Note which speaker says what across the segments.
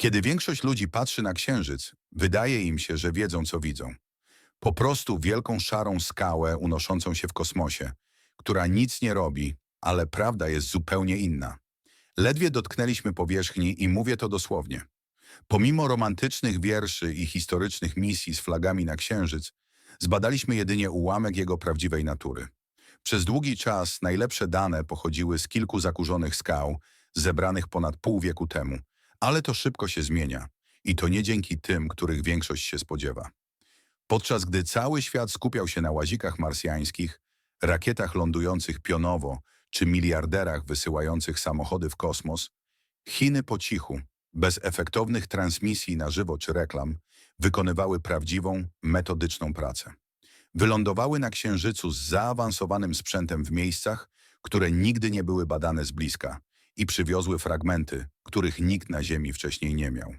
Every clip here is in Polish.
Speaker 1: Kiedy większość ludzi patrzy na Księżyc, wydaje im się, że wiedzą, co widzą. Po prostu wielką szarą skałę unoszącą się w kosmosie, która nic nie robi, ale prawda jest zupełnie inna. Ledwie dotknęliśmy powierzchni i mówię to dosłownie. Pomimo romantycznych wierszy i historycznych misji z flagami na Księżyc, zbadaliśmy jedynie ułamek jego prawdziwej natury. Przez długi czas najlepsze dane pochodziły z kilku zakurzonych skał, zebranych ponad pół wieku temu, ale to szybko się zmienia i to nie dzięki tym, których większość się spodziewa. Podczas gdy cały świat skupiał się na łazikach marsjańskich, rakietach lądujących pionowo czy miliarderach wysyłających samochody w kosmos, Chiny po cichu, bez efektownych transmisji na żywo czy reklam, wykonywały prawdziwą, metodyczną pracę. Wylądowały na Księżycu z zaawansowanym sprzętem w miejscach, które nigdy nie były badane z bliska i przywiozły fragmenty, których nikt na Ziemi wcześniej nie miał.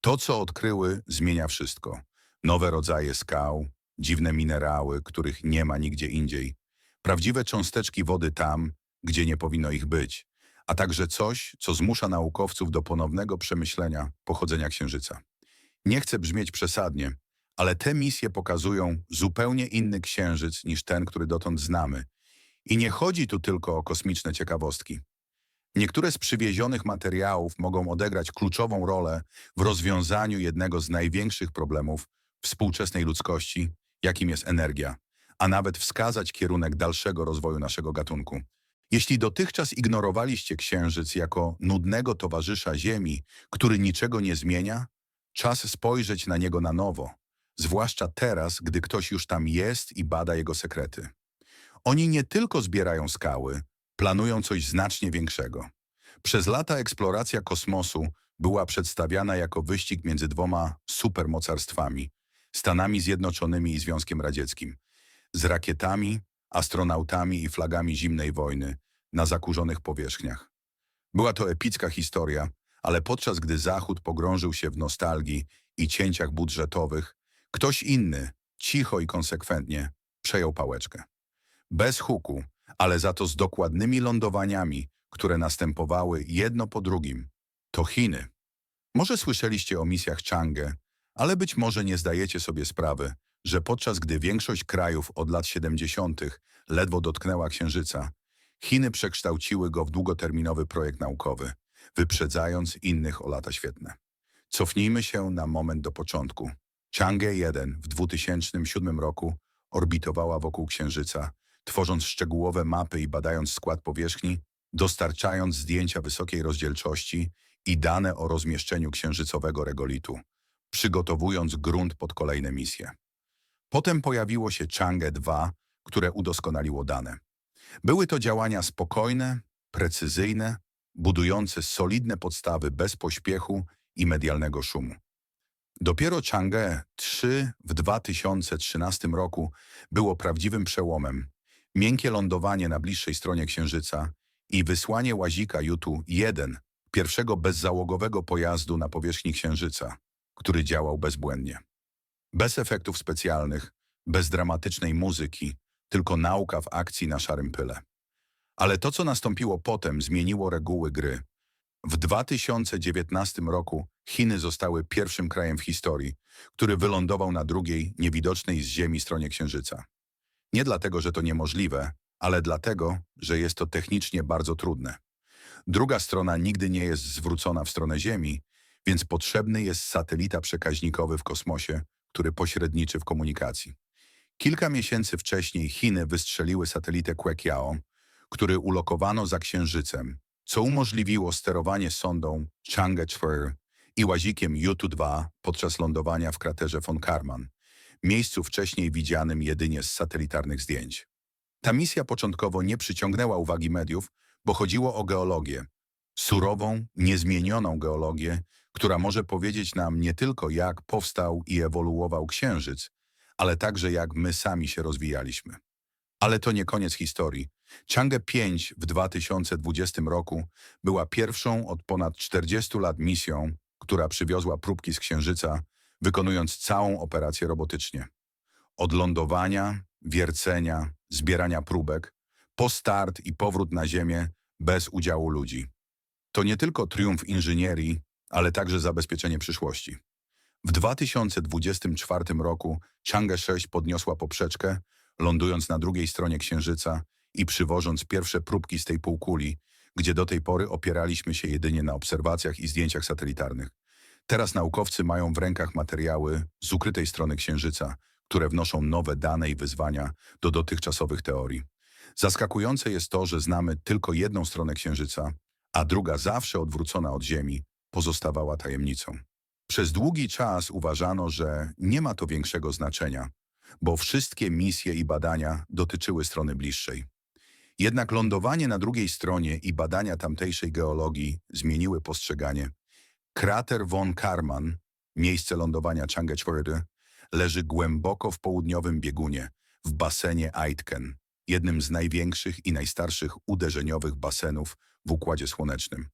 Speaker 1: To, co odkryły, zmienia wszystko. Nowe rodzaje skał, dziwne minerały, których nie ma nigdzie indziej, prawdziwe cząsteczki wody tam, gdzie nie powinno ich być, a także coś, co zmusza naukowców do ponownego przemyślenia pochodzenia Księżyca. Nie chcę brzmieć przesadnie, ale te misje pokazują zupełnie inny Księżyc niż ten, który dotąd znamy. I nie chodzi tu tylko o kosmiczne ciekawostki. Niektóre z przywiezionych materiałów mogą odegrać kluczową rolę w rozwiązaniu jednego z największych problemów współczesnej ludzkości, jakim jest energia, a nawet wskazać kierunek dalszego rozwoju naszego gatunku. Jeśli dotychczas ignorowaliście Księżyc jako nudnego towarzysza Ziemi, który niczego nie zmienia, czas spojrzeć na niego na nowo, zwłaszcza teraz, gdy ktoś już tam jest i bada jego sekrety. Oni nie tylko zbierają skały, planują coś znacznie większego. Przez lata eksploracja kosmosu była przedstawiana jako wyścig między dwoma supermocarstwami, Stanami Zjednoczonymi i Związkiem Radzieckim, z rakietami, astronautami i flagami zimnej wojny na zakurzonych powierzchniach. Była to epicka historia, ale podczas gdy Zachód pogrążył się w nostalgii i cięciach budżetowych, ktoś inny, cicho i konsekwentnie, przejął pałeczkę. Bez huku, ale za to z dokładnymi lądowaniami, które następowały jedno po drugim. To Chiny. Może słyszeliście o misjach Chang'e, ale być może nie zdajecie sobie sprawy, że podczas gdy większość krajów od lat 70. ledwo dotknęła Księżyca, Chiny przekształciły go w długoterminowy projekt naukowy, wyprzedzając innych o lata świetne. Cofnijmy się na moment do początku. Chang'e 1 w 2007 roku orbitowała wokół Księżyca, tworząc szczegółowe mapy i badając skład powierzchni, dostarczając zdjęcia wysokiej rozdzielczości i dane o rozmieszczeniu księżycowego regolitu, przygotowując grunt pod kolejne misje. Potem pojawiło się Chang'e 2, które udoskonaliło dane. Były to działania spokojne, precyzyjne, budujące solidne podstawy bez pośpiechu i medialnego szumu. Dopiero Chang'e 3 w 2013 roku było prawdziwym przełomem. Miękkie lądowanie na bliższej stronie Księżyca i wysłanie łazika Jutu-1, pierwszego bezzałogowego pojazdu na powierzchni Księżyca, który działał bezbłędnie. Bez efektów specjalnych, bez dramatycznej muzyki, tylko nauka w akcji na szarym pyle. Ale to, co nastąpiło potem, zmieniło reguły gry. W 2019 roku Chiny zostały pierwszym krajem w historii, który wylądował na drugiej, niewidocznej z Ziemi stronie Księżyca. Nie dlatego, że to niemożliwe, ale dlatego, że jest to technicznie bardzo trudne. Druga strona nigdy nie jest zwrócona w stronę Ziemi, więc potrzebny jest satelita przekaźnikowy w kosmosie, który pośredniczy w komunikacji. Kilka miesięcy wcześniej Chiny wystrzeliły satelitę Queqiao, który ulokowano za Księżycem, co umożliwiło sterowanie sondą Chang'e 4 i łazikiem Yutu-2 podczas lądowania w kraterze von Karman, miejscu wcześniej widzianym jedynie z satelitarnych zdjęć. Ta misja początkowo nie przyciągnęła uwagi mediów, bo chodziło o geologię. Surową, niezmienioną geologię, która może powiedzieć nam nie tylko jak powstał i ewoluował Księżyc, ale także jak my sami się rozwijaliśmy. Ale to nie koniec historii. Chang'e 5 w 2020 roku była pierwszą od ponad 40 lat misją, która przywiozła próbki z Księżyca, wykonując całą operację robotycznie. Od lądowania, wiercenia, zbierania próbek, po start i powrót na Ziemię bez udziału ludzi. To nie tylko triumf inżynierii, ale także zabezpieczenie przyszłości. W 2024 roku Chang'e 6 podniosła poprzeczkę, lądując na drugiej stronie Księżyca i przywożąc pierwsze próbki z tej półkuli, gdzie do tej pory opieraliśmy się jedynie na obserwacjach i zdjęciach satelitarnych. Teraz naukowcy mają w rękach materiały z ukrytej strony Księżyca, które wnoszą nowe dane i wyzwania do dotychczasowych teorii. Zaskakujące jest to, że znamy tylko jedną stronę Księżyca, a druga zawsze odwrócona od Ziemi pozostawała tajemnicą. Przez długi czas uważano, że nie ma to większego znaczenia, bo wszystkie misje i badania dotyczyły strony bliższej. Jednak lądowanie na drugiej stronie i badania tamtejszej geologii zmieniły postrzeganie. Krater von Karman, miejsce lądowania Chang'e 4, leży głęboko w południowym biegunie, w basenie Aitken, jednym z największych i najstarszych uderzeniowych basenów w Układzie Słonecznym,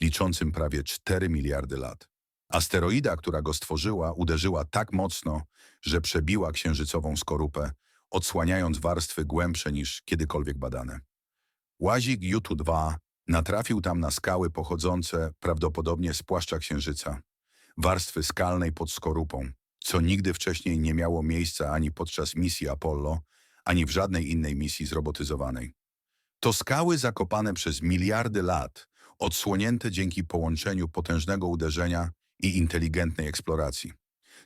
Speaker 1: liczącym prawie 4 miliardy lat. Asteroida, która go stworzyła, uderzyła tak mocno, że przebiła księżycową skorupę, odsłaniając warstwy głębsze niż kiedykolwiek badane. Łazik Jutu-2 natrafił tam na skały pochodzące prawdopodobnie z płaszcza księżyca, warstwy skalnej pod skorupą, co nigdy wcześniej nie miało miejsca ani podczas misji Apollo, ani w żadnej innej misji zrobotyzowanej. To skały zakopane przez miliardy lat, odsłonięte dzięki połączeniu potężnego uderzenia i inteligentnej eksploracji.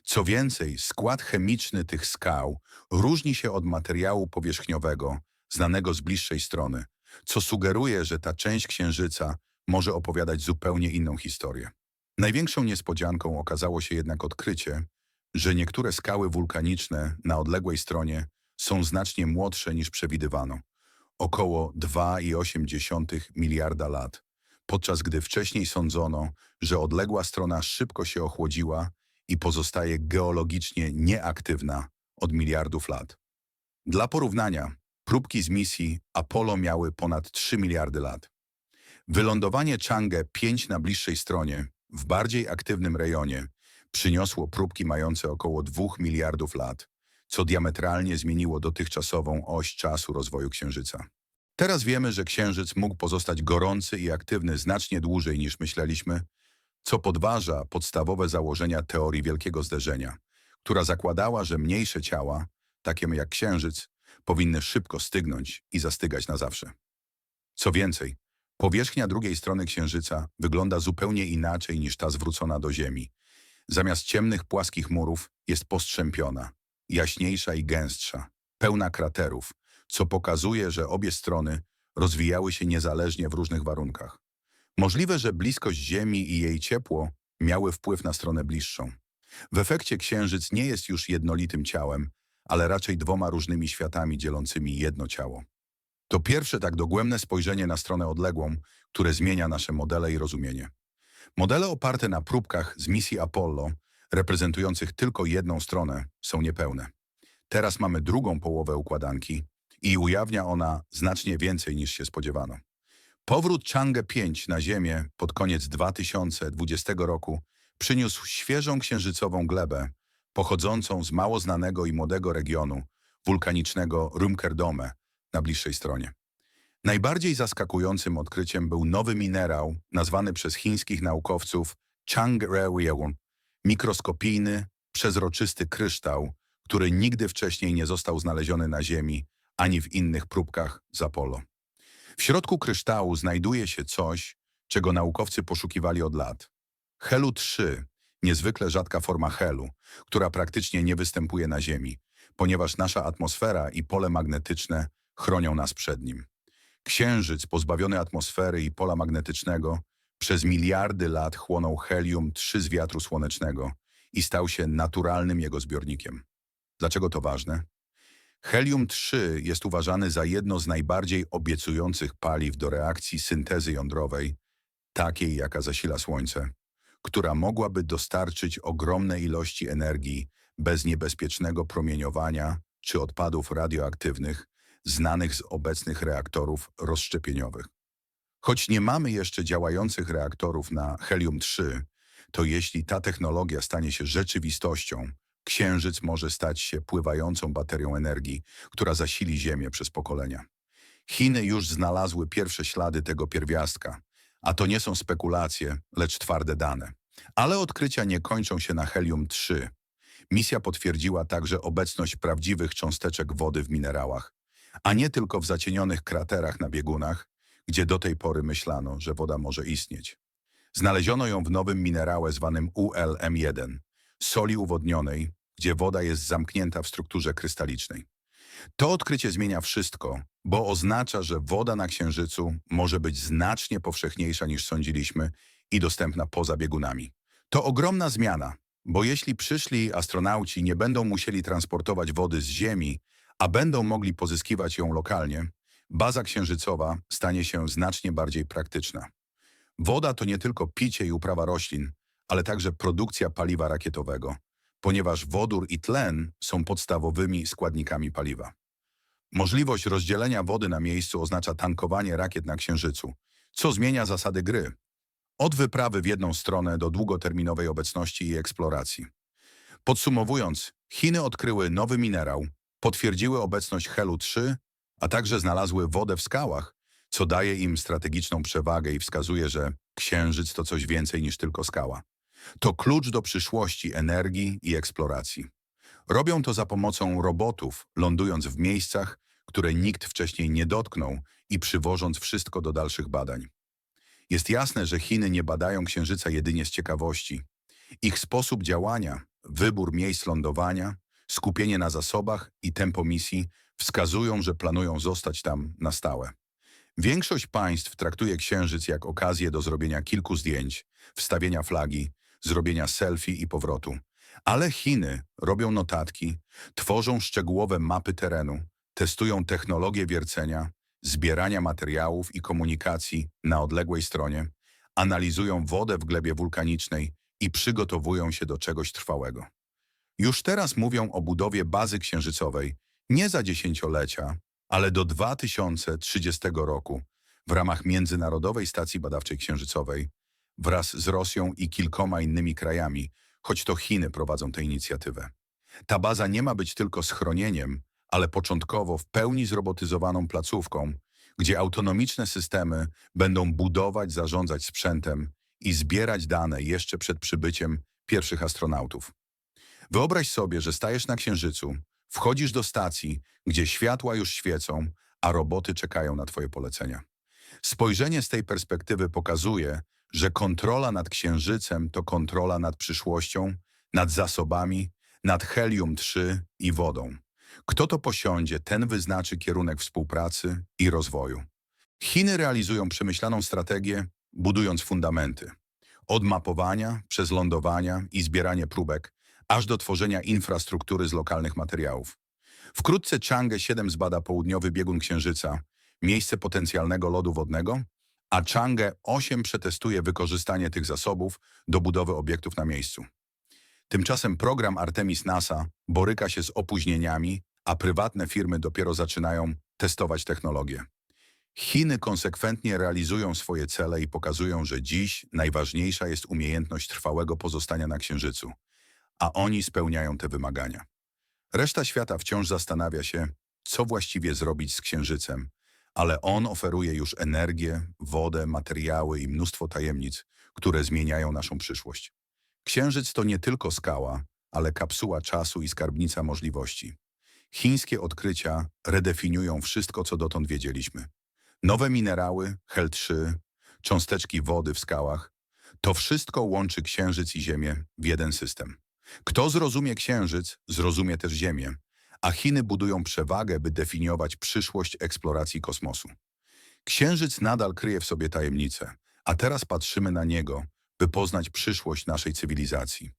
Speaker 1: Co więcej, skład chemiczny tych skał różni się od materiału powierzchniowego, znanego z bliższej strony, co sugeruje, że ta część Księżyca może opowiadać zupełnie inną historię. Największą niespodzianką okazało się jednak odkrycie, że niektóre skały wulkaniczne na odległej stronie są znacznie młodsze niż przewidywano, około 2,8 miliarda lat, podczas gdy wcześniej sądzono, że odległa strona szybko się ochłodziła i pozostaje geologicznie nieaktywna od miliardów lat. Dla porównania, próbki z misji Apollo miały ponad 3 miliardy lat. Wylądowanie Chang'e 5 na bliższej stronie, w bardziej aktywnym rejonie, przyniosło próbki mające około 2 miliardów lat, co diametralnie zmieniło dotychczasową oś czasu rozwoju Księżyca. Teraz wiemy, że Księżyc mógł pozostać gorący i aktywny znacznie dłużej niż myśleliśmy, co podważa podstawowe założenia teorii wielkiego zderzenia, która zakładała, że mniejsze ciała, takie jak Księżyc, powinny szybko stygnąć i zastygać na zawsze. Co więcej, powierzchnia drugiej strony Księżyca wygląda zupełnie inaczej niż ta zwrócona do Ziemi. Zamiast ciemnych, płaskich murów jest postrzępiona, jaśniejsza i gęstsza, pełna kraterów, co pokazuje, że obie strony rozwijały się niezależnie w różnych warunkach. Możliwe, że bliskość Ziemi i jej ciepło miały wpływ na stronę bliższą. W efekcie Księżyc nie jest już jednolitym ciałem, ale raczej dwoma różnymi światami dzielącymi jedno ciało. To pierwsze tak dogłębne spojrzenie na stronę odległą, które zmienia nasze modele i rozumienie. Modele oparte na próbkach z misji Apollo, reprezentujących tylko jedną stronę, są niepełne. Teraz mamy drugą połowę układanki i ujawnia ona znacznie więcej niż się spodziewano. Powrót Chang'e 5 na Ziemię pod koniec 2020 roku przyniósł świeżą księżycową glebę, pochodzącą z mało znanego i młodego regionu wulkanicznego Rumkerdome na bliższej stronie. Najbardziej zaskakującym odkryciem był nowy minerał nazwany przez chińskich naukowców Chang'e mikroskopijny, przezroczysty kryształ, który nigdy wcześniej nie został znaleziony na Ziemi ani w innych próbkach z Apollo. W środku kryształu znajduje się coś, czego naukowcy poszukiwali od lat. Helu-3, niezwykle rzadka forma helu, która praktycznie nie występuje na Ziemi, ponieważ nasza atmosfera i pole magnetyczne chronią nas przed nim. Księżyc pozbawiony atmosfery i pola magnetycznego przez miliardy lat chłonął helium-3 z wiatru słonecznego i stał się naturalnym jego zbiornikiem. Dlaczego to ważne? Helium-3 jest uważany za jedno z najbardziej obiecujących paliw do reakcji syntezy jądrowej, takiej jaka zasila Słońce, która mogłaby dostarczyć ogromne ilości energii bez niebezpiecznego promieniowania czy odpadów radioaktywnych znanych z obecnych reaktorów rozszczepieniowych. Choć nie mamy jeszcze działających reaktorów na helium-3, to jeśli ta technologia stanie się rzeczywistością, Księżyc może stać się pływającą baterią energii, która zasili Ziemię przez pokolenia. Chiny już znalazły pierwsze ślady tego pierwiastka, a to nie są spekulacje, lecz twarde dane. Ale odkrycia nie kończą się na helium-3. Misja potwierdziła także obecność prawdziwych cząsteczek wody w minerałach, a nie tylko w zacienionych kraterach na biegunach, gdzie do tej pory myślano, że woda może istnieć. Znaleziono ją w nowym minerale zwanym ULM1, soli uwodnionej, gdzie woda jest zamknięta w strukturze krystalicznej. To odkrycie zmienia wszystko, bo oznacza, że woda na Księżycu może być znacznie powszechniejsza niż sądziliśmy i dostępna poza biegunami. To ogromna zmiana, bo jeśli przyszli astronauci nie będą musieli transportować wody z Ziemi, a będą mogli pozyskiwać ją lokalnie, baza księżycowa stanie się znacznie bardziej praktyczna. Woda to nie tylko picie i uprawa roślin, ale także produkcja paliwa rakietowego, ponieważ wodór i tlen są podstawowymi składnikami paliwa. Możliwość rozdzielenia wody na miejscu oznacza tankowanie rakiet na Księżycu, co zmienia zasady gry. Od wyprawy w jedną stronę do długoterminowej obecności i eksploracji. Podsumowując, Chiny odkryły nowy minerał, potwierdziły obecność Helu-3, a także znalazły wodę w skałach, co daje im strategiczną przewagę i wskazuje, że Księżyc to coś więcej niż tylko skała. To klucz do przyszłości energii i eksploracji. Robią to za pomocą robotów, lądując w miejscach, które nikt wcześniej nie dotknął i przywożąc wszystko do dalszych badań. Jest jasne, że Chiny nie badają Księżyca jedynie z ciekawości. Ich sposób działania, wybór miejsc lądowania, skupienie na zasobach i tempo misji wskazują, że planują zostać tam na stałe. Większość państw traktuje Księżyc jak okazję do zrobienia kilku zdjęć, wstawienia flagi, zrobienia selfie i powrotu. Ale Chiny robią notatki, tworzą szczegółowe mapy terenu, testują technologię wiercenia, zbierania materiałów i komunikacji na odległej stronie, analizują wodę w glebie wulkanicznej i przygotowują się do czegoś trwałego. Już teraz mówią o budowie bazy księżycowej nie za dziesięciolecia, ale do 2030 roku w ramach Międzynarodowej Stacji Badawczej Księżycowej wraz z Rosją i kilkoma innymi krajami, choć to Chiny prowadzą tę inicjatywę. Ta baza nie ma być tylko schronieniem, ale początkowo w pełni zrobotyzowaną placówką, gdzie autonomiczne systemy będą budować, zarządzać sprzętem i zbierać dane jeszcze przed przybyciem pierwszych astronautów. Wyobraź sobie, że stajesz na Księżycu, wchodzisz do stacji, gdzie światła już świecą, a roboty czekają na twoje polecenia. Spojrzenie z tej perspektywy pokazuje, że kontrola nad Księżycem to kontrola nad przyszłością, nad zasobami, nad helium-3 i wodą. Kto to posiądzie, ten wyznaczy kierunek współpracy i rozwoju. Chiny realizują przemyślaną strategię, budując fundamenty. Od mapowania, przez lądowania i zbieranie próbek, aż do tworzenia infrastruktury z lokalnych materiałów. Wkrótce Chang'e 7 zbada południowy biegun Księżyca, miejsce potencjalnego lodu wodnego, a Chang'e 8 przetestuje wykorzystanie tych zasobów do budowy obiektów na miejscu. Tymczasem program Artemis NASA boryka się z opóźnieniami, a prywatne firmy dopiero zaczynają testować technologię. Chiny konsekwentnie realizują swoje cele i pokazują, że dziś najważniejsza jest umiejętność trwałego pozostania na Księżycu, a oni spełniają te wymagania. Reszta świata wciąż zastanawia się, co właściwie zrobić z Księżycem, ale on oferuje już energię, wodę, materiały i mnóstwo tajemnic, które zmieniają naszą przyszłość. Księżyc to nie tylko skała, ale kapsuła czasu i skarbnica możliwości. Chińskie odkrycia redefiniują wszystko, co dotąd wiedzieliśmy. Nowe minerały, HEL3, cząsteczki wody w skałach, to wszystko łączy Księżyc i Ziemię w jeden system. Kto zrozumie Księżyc, zrozumie też Ziemię, a Chiny budują przewagę, by definiować przyszłość eksploracji kosmosu. Księżyc nadal kryje w sobie tajemnice, a teraz patrzymy na niego, by poznać przyszłość naszej cywilizacji.